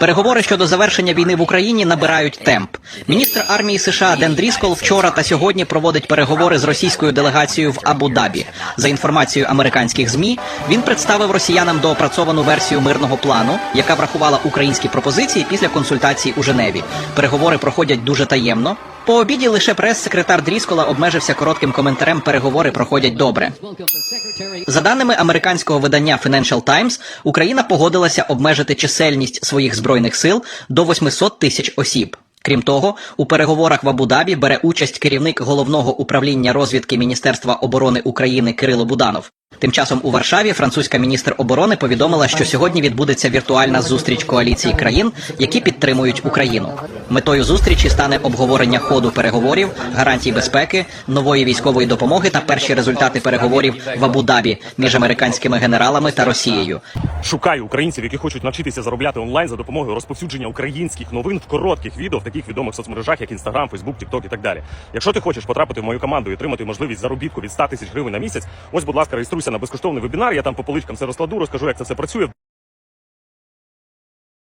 Переговори щодо завершення війни в Україні набирають темп. Міністр армії США Ден Дріскол вчора та сьогодні проводить переговори з російською делегацією в Абу-Дабі. За інформацією американських змі, він представив росіянам доопрацьовану версію мирного плану, яка врахувала українські пропозиції після консультацій у Женеві. Переговори проходять дуже таємно. По обіді лише прес-секретар Дріскола обмежився коротким коментарем. Переговори проходять добре. За даними американського видання Financial Times, Україна погодилася обмежити чисельність своїх збройних сил до 800 тисяч осіб. Крім того, у переговорах в Абу-Дабі бере участь керівник головного управління розвідки Міністерства оборони України Кирило Буданов. Тим часом у Варшаві французька міністр оборони повідомила, що сьогодні відбудеться віртуальна зустріч коаліції країн, які підтримують Україну. Метою зустрічі стане обговорення ходу переговорів, гарантій безпеки, нової військової допомоги та перші результати переговорів в Абу-Дабі між американськими генералами та Росією. Шукаю українців, які хочуть навчитися заробляти онлайн за допомогою розповсюдження українських новин в коротких відео в таких відомих соцмережах, як Instagram, Facebook, TikTok і так далі. Якщо ти хочеш потрапити в мою команду і отримати можливість заробітку від 100 тисяч гривень на місяць, ось, будь ласка, реєструйся на безкоштовний вебінар. Я там по поличкам все розкладу, розкажу, як це все працює.